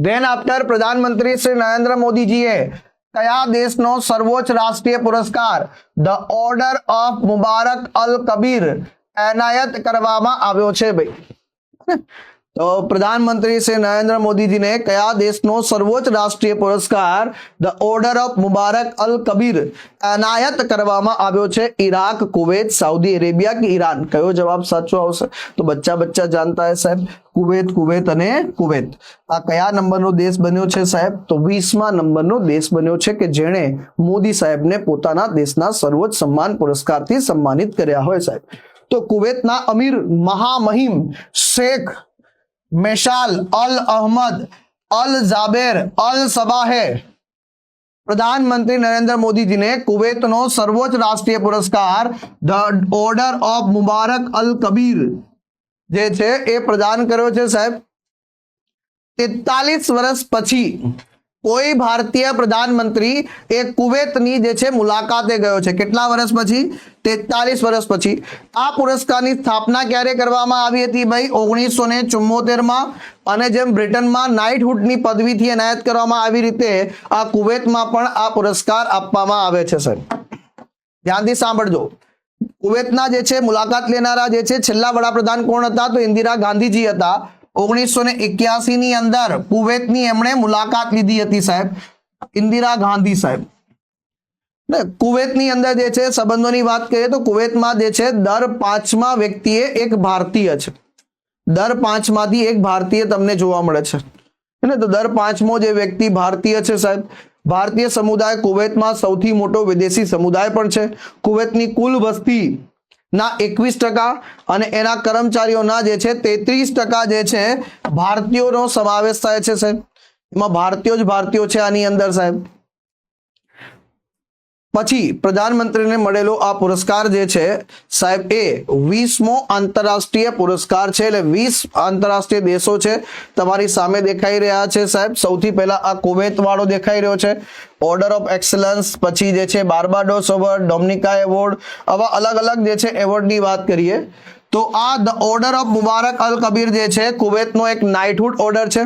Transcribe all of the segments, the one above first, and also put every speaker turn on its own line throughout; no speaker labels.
Than after પ્રધાનમંત્રી શ્રી નરેન્દ્ર મોદીજીએ કયા દેશનો સર્વોચ્ચ રાષ્ટ્રીય પુરસ્કાર ધ ઓર્ડર ઓફ મુબારક અલ કબીર એનાયત કરવામાં આવ્યો છે ભાઈ તો પ્રધાનમંત્રી શ્રી નરેન્દ્ર મોદીજીને કયા દેશનો સર્વોચ્ચ રાષ્ટ્રીય પુરસ્કાર ધ ઓર્ડર ઓફ મુબારક અલ કબીર એનાયત કરવામાં આવ્યો છે? ઈરાક કુવૈત, સાઉદી અરેબિયા કે ઈરાન કયો જવાબ સાચો આવશે? તો બચ્ચા બચ્ચા જાણતા હે સાહેબ. કુવૈત કુવૈત અને કુવૈત. આ કયા નંબરનો દેશ બન્યો છે સાહેબ? તો વીસમા નંબરનો દેશ બન્યો છે કે જેણે મોદી સાહેબને પોતાના દેશના સર્વોચ્ચ સન્માન પુરસ્કારથી સન્માનિત કર્યા હોય સાહેબ. તો કુવૈતના અમીર મહામહિમ શેખ મેશાલ અલ અહમદ, અલ જાબેર, અલ સબાહે. પ્રધાનમંત્રી નરેન્દ્ર મોદીજીને કુવૈતનો સર્વોચ્ચ રાષ્ટ્રીય પુરસ્કાર, ધ ઓર્ડર ઓફ મુબારક અલ કબીર, જે છે એ પ્રદાન કર્યો છે સાહેબ. તેતાલીસ વર્ષ પછી કોઈ ભારતીય પ્રધાનમંત્રી એ કુવેતની જે છે મુલાકાતે ગયો છે. કેટલા વર્ષ પછી? તેતાલીસ વર્ષ પછી. આ પુરસ્કારની સ્થાપના ક્યારે કરવામાં આવી હતી ભાઈ? ઓગણીસો ને ચુમ્મોતેરમાં. અને જેમ બ્રિટનમાં નાઇટહુડની પદવીથી એનાયત કરવામાં આવી રીતે આ કુવેતમાં પણ આ પુરસ્કાર આપવામાં આવે છે, સર. ધ્યાનથી સાંભળજો. કુવેતના જે છે મુલાકાત લેનારા જે છે છેલ્લા વડાપ્રધાન કોણ હતા? તો ઇન્દિરા ગાંધીજી હતા. ઓગણીસો ને એક્યાસી ની અંદર કુવૈતની એમણે મુલાકાત લીધી હતી સાહેબ, ઇન્દિરા ગાંધી સાહેબ. ને કુવૈતની અંદર જે છે, સંબંધોની વાત કરીએ તો કુવૈતમાં જે છે, દર પાંચમા વ્યક્તિએ એક ભારતીય છે. દર પાંચમાંથી એક ભારતીય તમને જોવા મળે છે. ને તો દર પાંચમો જે વ્યક્તિ ભારતીય છે સાહેબ, ભારતીય સમુદાય કુવૈતમાં સૌથી મોટો વિદેશી સમુદાય પણ છે. કુવૈતની કુલ વસ્તી ના, એકવીસ ટકા અને એના કર્મચારીઓના જે છે તેત્રીસ ટકા જે છે ભારતીયોનો સમાવેશ થાય છે, સાહેબ. એમાં ભારતીયો જ ભારતીયો છે આની અંદર, સાહેબ. પછી પ્રધાનમંત્રીને મળેલો આ પુરસ્કાર જે છે, સાહેબ, એ વીસમો આંતરરાષ્ટ્રીય પુરસ્કાર છે. એટલે વીસ આંતરરાષ્ટ્રીય દેશો છે. તમારી સામે દેખાઈ રહ્યા છે, સાહેબ. સૌથી પહેલા આ કુવૈત વાળો દેખાઈ રહ્યો છે. ઓર્ડર ઓફ એક્સલન્સ પછી જે છે બાર્બાડોસ એવોર્ડ ડોમિનિકા એવોર્ડ આવા અલગ અલગ જે છે એવોર્ડની વાત કરીએ. તો આ ધ ઓર્ડર ઓફ મુબારક અલ કબીર જે છે, કુવૈતનો એક નાઇટહુડ ઓર્ડર છે.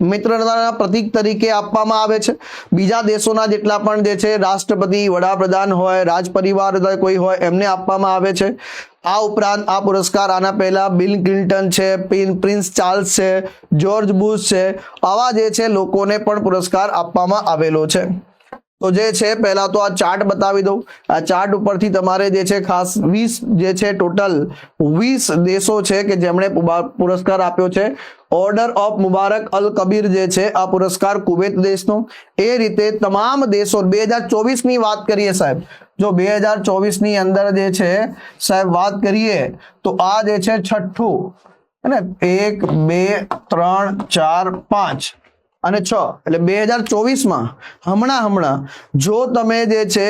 મિત્રતાના પ્રતીક તરીકે આપવામાં આવે છે. બીજા દેશોના જેટલા પણ જે છે, રાષ્ટ્રપતિ, વડાપ્રધાન હોય, રાજપરિવાર કોઈ હોય, એમને આપવામાં આવે છે. આ ઉપરાંત આ પુરસ્કાર આના પહેલા બિલ ક્લિન્ટન છે પ્રિન્સ ચાર્લ્સ છે, જ્યોર્જ બુશ છે, આવા જે છે, લોકોને પણ પુરસ્કાર આપવામાં આવેલો છે. તો જે છે, પહેલા તો આ ચાર્ટ બતાવી દઉં. આ ચાર્ટ ઉપરથી તમારે જે છે, ખાસ વીસ જે છે, ટોટલ વીસ દેશો છે કે જેમણે પુરસ્કાર આપ્યો છે. ઓર્ડર ઓફ મુબારક અલ કબીર જે છે, આ પુરસ્કાર કુવૈત દેશનો. એ રીતે તમામ દેશો, બે હજાર ચોવીસની વાત કરીએ સાહેબ. જો બે હજાર ચોવીસની અંદર જે છે, સાહેબ વાત કરીએ, તો આ જે છે, છઠ્ઠું. અને એક, બે, ત્રણ, ચાર, પાંચ. અને છ. એટલે બે હજાર ચોવીસમાં હમણાં હમણાં જો તમે જે છે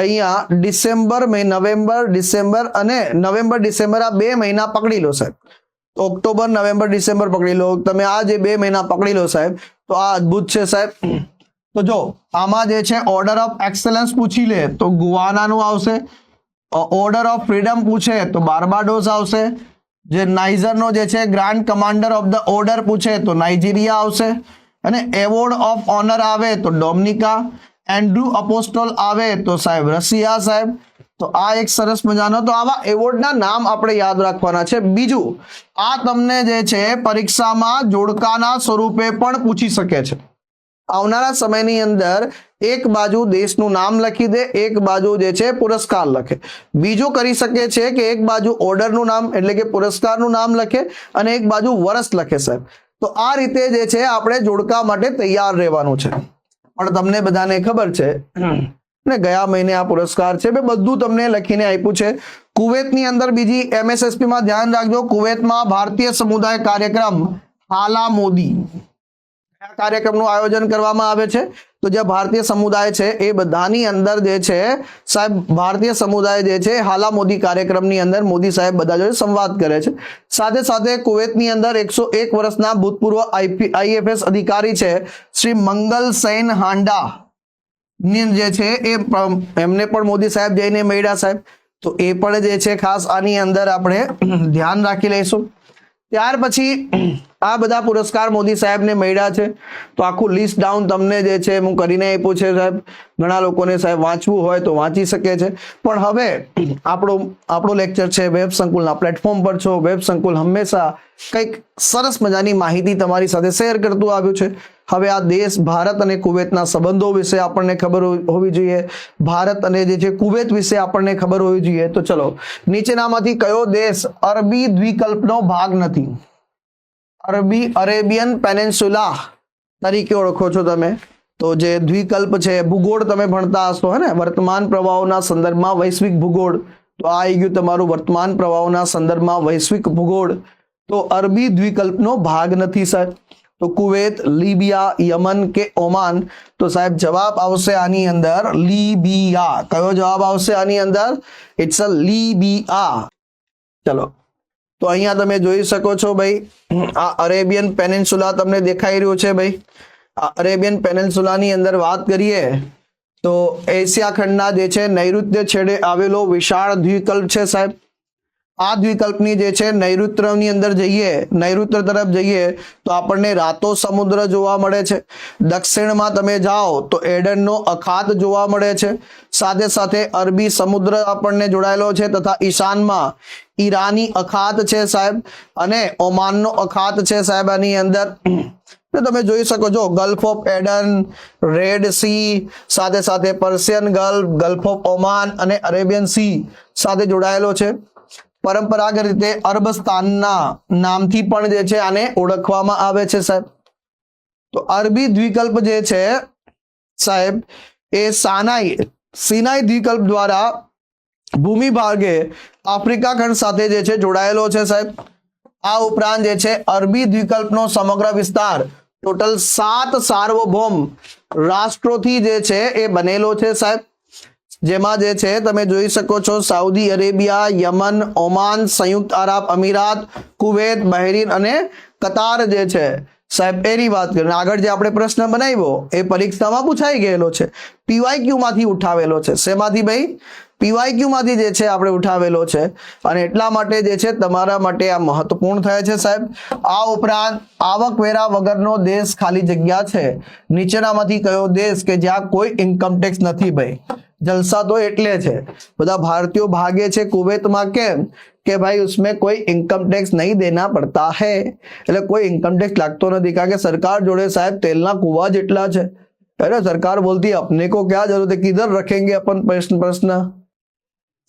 અહીંયા ડિસેમ્બર મે, નવેમ્બર, ડિસેમ્બર અને નવેમ્બર, ડિસેમ્બર આ બે મહિના પકડી લો સાહેબ. ઓક્ટોબર, નવેમ્બર, ડિસેમ્બર પકડી લો. તમે આ જે બે મહિના પકડી લો સાહેબ, તો આ અદ્ભુત છે સાહેબ. તો જો, આમાં જે છે ઓર્ડર ઓફ એક્સેલન્સ પૂછી લે, તો ગુવાનાનું આવશે. ઓર્ડર ઓફ ફ્રીડમ પૂછે, તો બાર્બાડોસ આવશે. જે નાઇઝરનો જે છે grand commander of the order પૂછે, તો નાઇજીરિયા આવશે. અને એવોર્ડ ઓફ ઓનર આવે તો ડોમિનિકા એન્ડ્રુ અપોસ્ટોલ આવે તો સાહેબ રશિયા સાહેબ. તો આ એક સરસ મજાનો, તો આવા એવોર્ડના નામ આપણે યાદ રાખવાના છે. બીજું, આ તમને જે છે પરીક્ષામાં જોડકાના સ્વરૂપે પણ પૂછી શકે છે. આવનારા સમયની અંદર એક બાજુ દેશનું નામ લખી દે, એક બાજુ જે છે પુરસ્કાર લખે. બીજું કરી શકે છે કે એક બાજુ ઓર્ડરનું નામ, એટલે કે પુરસ્કારનું નામ લખે અને એક બાજુ વર્ષ લખે સાહેબ. તો આ રીતે જે છે, આપણે જોડકા માટે તૈયાર રહેવાનું છે. પણ તમને બધાને ખબર છે ને ગયા મહિને આ પુરસ્કાર છે, મેં બધું તમને લખીને આપ્યું છે. કુવેતની અંદર બીજી એમએસએસપી માં ધ્યાન રાખજો. કુવેતમાં ભારતીય સમુદાય કાર્યક્રમ હાલા મોદી. આ કાર્યક્રમનું આયોજન કરવામાં આવે છે. તો જે ભારતીય સમુદાય છે, એ બધાની અંદર જે છે, સાહેબ, ભારતીય સમુદાય જે છે, હાલા મોદી કાર્યક્રમની અંદર મોદી સાહેબ બધા જોડે સંવાદ કરે છે. સાથે સાથે કુવૈતની અંદર એકસો એક વર્ષના ભૂતપૂર્વ આઈએફએસ અધિકારી છે, શ્રી મંગલ સૈન હાંડા. ની જે છે, એ એમને પણ મોદી સાહેબ જઈને મળ્યા સાહેબ. તો એ પણ જે છે, ખાસ આની અંદર આપણે ધ્યાન રાખી લઈશું. ત્યાર પછી આ બધા પુરસ્કાર મોદી સાહેબને મળ્યા છે. તો આખું લિસ્ટ ડાઉન તમને જે છે હું કરીને આપ્યું છે સાહેબ. ઘણા લોકોને સાહેબ વાંચવું હોય તો વાંચી શકે છે. પણ હવે આપણો આપણો લેક્ચર છે વેબ સંકુલના પ્લેટફોર્મ પર છો. વેબ સંકુલ હંમેશા કંઈક સરસ મજાની માહિતી તમારી સાથે શેર કરતું આવ્યું છે. હવે આ દેશ ભારત અને કુવેતના સંબંધો વિશે આપણને ખબર હોવી જોઈએ. ભારત અને જે છે કુવેત વિશે આપણને ખબર હોવી જોઈએ. તો ચલો, નીચેનામાંથી કયો દેશ અરબી દ્વિકલ્પનો ભાગ નથી? અરબી અરેબિયન પેનેન્સ્યુલા તરીકે ઓળખો છો તમે. તો જે દ્વિકલ્પ છે, ભૂગોળ તમે ભણતા હશો, હે ને? વર્તમાન પ્રવાહોના સંદર્ભમાં વૈશ્વિક ભૂગોળ. તો આ આવી ગયું તમારું વર્તમાન પ્રવાહોના સંદર્ભમાં વૈશ્વિક ભૂગોળ. તો અરબી દ્વિકલ્પનો ભાગ નથી, સાહેબ. તો કુવેત, લીબિયા, યમન કે ઓમાન? તો સાહેબ જવાબ આવશે આની અંદર લીબિયા. કયો જવાબ આવશે આની અંદર? It's a Libya. ચલો, તો અહીંયા તમે જોઈ શકો છો ભાઈ, આ અરેબિયન પેનેન્સુલા તમને દેખાઈ રહ્યું છે ભાઈ. આ અરેબિયન પેનેન્સુલાની અંદર વાત કરીએ, તો એશિયા ખંડના જે છે, નૈઋત્ય છેડે આવેલો વિશાળ દ્વિકલ્પ છે સાહેબ. આ દ્વિકલ્પની જે છે, નૈઋત્યની અંદર જઈએ, નૈઋત્ય તરફ જઈએ, તો આપણને રાતો સમુદ્ર જોવા મળે છે. દક્ષિણમાં તમે જાઓ, તો એડનનો અખાત જોવા મળે છે. સાથે સાથે અરબી સમુદ્ર આપણને જોડાયેલો છે તથા ઈશાનમાં ઈરાની અખાત છે સાહેબ અને ઓમાનનો અખાત છે સાહેબ આની અંદર. તમે જોઈ શકો છો Gulf of Aden Red Sea સાથે સાથે Persian Gulf Gulf of Oman અને અરેબિયન સી સાથે જોડાયેલો છે. પરંપરાગત રીતે અરબસ્તાનના નામથી પણ જે છે આને ઓળખવામાં આવે છે, સાહેબ. તો અરબી દ્વિકલ્પ જે છે, સાહેબ, એ સાનાઈ, સિનાઈ દ્વિકલ્પ દ્વારા ભૂમિ ભાગે આફ્રિકા ખંડ સાથે જે છે જોડાયેલો છે, સાહેબ. આ ઉપરાંત જે છે અરબી દ્વિકલ્પનો સમગ્ર વિસ્તાર, ટોટલ સાત સાર્વભૌમ રાષ્ટ્રોથી જે છે એ બનેલો છે, સાહેબ. જેમાં જે છે, તમે જોઈ શકો છો, સાઉદી અરેબિયા, યમન, ઓમાન, સંયુક્ત આરબ અમીરાત, કુવેત, બહેરીન અને કતાર જે છે. સાહેબ, એની વાત કરીને આગળ જે આપણે પ્રશ્ન બનાવ્યો, એ પરીક્ષામાં પૂછાઈ ગયેલો છે. પીવાયમાંથી ઉઠાવેલો છે. શેમાંથી ભાઈ? પીવાયમાંથી જે છે, આપણે ઉઠાવેલો છે. અને એટલા માટે જે છે, તમારા માટે આ મહત્વપૂર્ણ થાય છે, સાહેબ. આ ઉપરાંત, આવકવેરા વગરનો દેશ ખાલી જગ્યા છે. નીચેનામાંથી કયો દેશ કે જ્યાં કોઈ ઇન્કમ ટેક્સ નથી ભાઈ? જલસા તો એટલે છે બધા ભારતીયો ભાગે છે કુવેતમાં કેમ કે ભાઈ उसमें કોઈ ઇન્કમ ટેક્સ નહીં દેના પડતા હે એટલે કોઈ ઇન્કમ ટેક્સ લાગતો નથી કારણ કે સરકાર જોડે સાહેબ તેલના કુવા જેટલા છે અરે સરકાર બોલતી अपने को क्या जरूरत है किधर रखेंगे अपन प्रश्न प्रश्न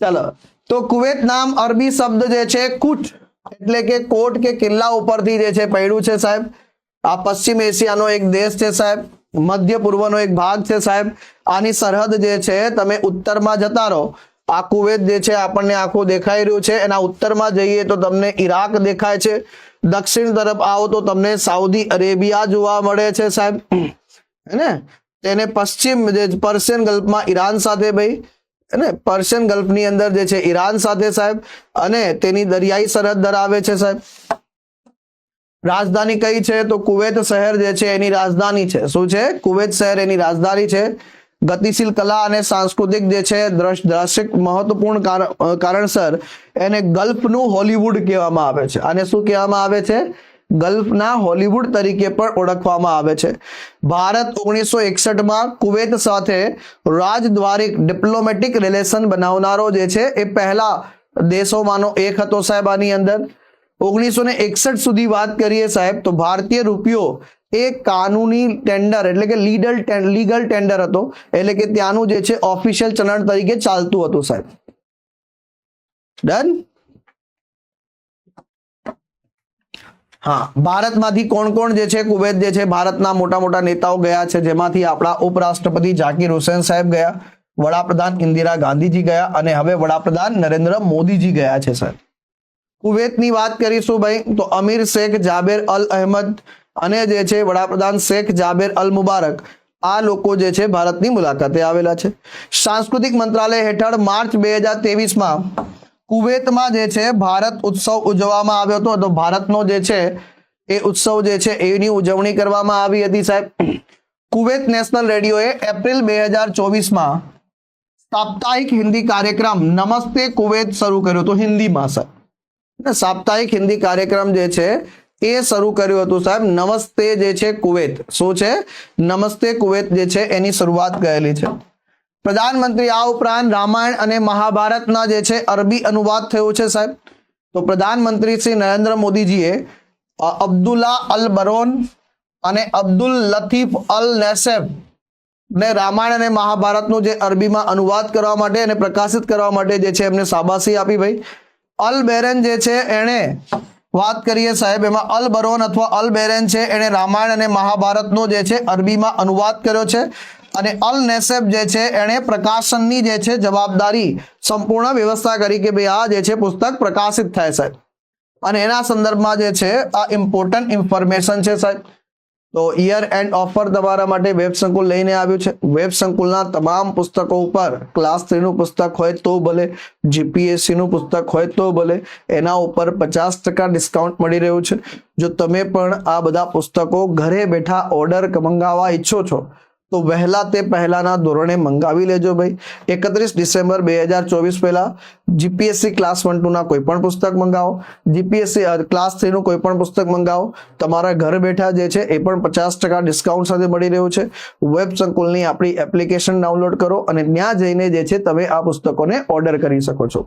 ચાલો તો કુવેત નામ અરબી શબ્દ જે છે કુટ એટલે કે કોટ કે કિલ્લા ઉપરથી જે છે પડ્યું છે સાહેબ આ પશ્ચિમ એશિયાનો એક દેશ છે સાહેબ, મધ્ય પૂર્વનો એક ભાગ છે સાહેબ. આની સરહદ જે છે, તમે ઉત્તરમાં જતા રહો. આ કુવેત જે છે, આપણને આખું દેખાઈ રહ્યું છે. એના ઉત્તરમાં જઈએ તો તમને ઈરાક દેખાય છે. દક્ષિણ તરફ આવો તો તમને સાઉદી અરેબિયા જોવા મળે છે સાહેબ. હે તેને પશ્ચિમ જે પર્શિયન ગલ્ફમાં ઈરાન સાથે ભાઈ. હે પર્શિયન ગલ્ફની અંદર જે છે, ઈરાન સાથે સાહેબ. અને તેની દરિયાઈ સરહદ ધરાવે છે સાહેબ. રાજધાની કઈ છે? તો કુવેત શહેર જે છે, એની રાજધાની છે. શું છે? કુવેત શહેર એની રાજધાની છે. ગતિશીલ કલા અને સાંસ્કૃતિક જે છે, દ્રશ દ્રાક્ષિક મહત્વપૂર્ણ કાર- કારણસર એને ગલ્ફનું હોલીવુડ કહેવામાં આવે છે. અને શું કહેવામાં આવે છે? ગલ્ફના હોલીવુડ તરીકે પણ ઓળખવામાં આવે છે. ભારત ઓગણીસો એકસઠમાં કુવેત સાથે રાજદ્વારિક ડિપ્લોમેટિક રિલેશન બનાવનારો જે છે, એ પહેલા દેશોમાંનો એક હતો સાહેબ આની અંદર. ઓગણીસો ને એકસઠ સુધી વાત કરીએ સાહેબ, તો ભારતીય રૂપિયો એ કાનૂની ટેન્ડર એટલે કે લીડલ લીગલ ટેન્ડર હતો. એટલે કે ત્યાંનું જે છે ઓફિશિયલ ચલણ તરીકે ચાલતું હતું સાહેબ. ડન હા, ભારતમાંથી કોણ કોણ જે છે, કુવૈત જે છે, ભારતના મોટા મોટા નેતાઓ ગયા છે, જેમાંથી આપણા ઉપરાષ્ટ્રપતિ ઝાકીર હુસેન સાહેબ ગયા, વડાપ્રધાન ઇન્દિરા ગાંધીજી ગયા, અને હવે વડાપ્રધાન નરેન્દ્ર મોદીજી ગયા છે, સાહેબ. કુવૈતની વાત કરીશું ભાઈ, તો અમીર શેખ જાબેર અલ અહેમદ અને જે છે વડાપ્રધાન શેખ જાબેર અલ મુબારક, આ લોકો જે છે ભારતની મુલાકાતે આવેલા છે. સાંસ્કૃતિક મંત્રાલય હેઠળ માર્ચ બે હજાર ત્રેવીસમાં કુવૈતમાં જે છે ભારત ઉત્સવ ઉજવવામાં આવ્યો હતો. તો ભારતનો જે છે એ ઉત્સવ જે છે એની ઉજવણી કરવામાં આવી હતી સાહેબ. કુવૈત નેશનલ રેડિયોએ એપ્રિલ બે હજાર ચોવીસમાં સાપ્તાહિક હિન્દી કાર્યક્રમ નમસ્તે કુવૈત શરૂ કર્યો હતો હિન્દીમાં, સાહેબ. સાપ્તાહિક હિન્દી કાર્યક્રમ જે છે, એ શરૂ કર્યું હતું સાહેબ. નમસ્તે જે છે કુવેત. શું છે? નમસ્તે કુવેત જે છે, એની શરૂઆત કરેલી છે. પ્રધાનમંત્રી, આ ઉપરાંત રામાયણ અને મહાભારતના જે છે, અરબી અનુવાદ થયો છે સાહેબ. તો પ્રધાનમંત્રી શ્રી નરેન્દ્ર મોદીજીએ અબ્દુલ્લા અલ બરોન અને અબ્દુલ લતીફ અલ નેસેફ ને રામાયણ અને મહાભારતનું જે અરબીમાં અનુવાદ કરવા માટે અને પ્રકાશિત કરવા માટે જે છે, એમને શાબાશી આપી ભાઈ. અલ બેરેન જે છે એણે વાત કરીએ સાહેબ, એમાં અલ બરોન અથવા અલ બેરેન છે, એણે રામાયણ અને મહાભારતનો જે છે અરબીમાં અનુવાદ કર્યો છે અને અલ નેસેબ જે છે એણે પ્રકાશનની જે છે જવાબદારી સંપૂર્ણ વ્યવસ્થા કરી કે ભાઈ આ જે છે પુસ્તક પ્રકાશિત થાય સાહેબ. અને એના સંદર્ભમાં જે છે આ ઇમ્પોર્ટન્ટ ઇન્ફોર્મેશન છે સાહેબ. તો યર એન્ડ ઓફર તમારા માટે વેબ સંકુલ લઈને આવ્યું છે. વેબ સંકુલના તમામ પુસ્તકો ઉપર ક્લાસ થ્રીનું પુસ્તક હોય તો ભલે જીપીએસસી નું પુસ્તક હોય તો ભલે, એના ઉપર પચાસ ટકા ડિસ્કાઉન્ટ મળી રહ્યું છે. જો તમે પણ આ બધા પુસ્તકો ઘરે બેઠા ઓર્ડર મંગાવવા ઈચ્છો છો તો વહેલા તે પહેલાના ધોરણે મંગાવી લેજો ભાઈ. એકત્રીસ ડિસેમ્બર બે હજાર ચોવીસ પહેલા જીપીએસસી ક્લાસ વન ટુ ના કોઈ પણ પુસ્તક મંગાવો. જીપીએસસી ક્લાસ થ્રી નું કોઈ પણ પુસ્તક મંગાવો. તમારા ઘર બેઠા જે છે એ પણ પચાસ ટકા ડિસ્કાઉન્ટ સાથે મળી રહ્યું છે. વેબ સંકુલની આપણી એપ્લિકેશન ડાઉનલોડ કરો અને ત્યાં જઈને જે છે તમે આ પુસ્તકોને ઓર્ડર કરી શકો છો.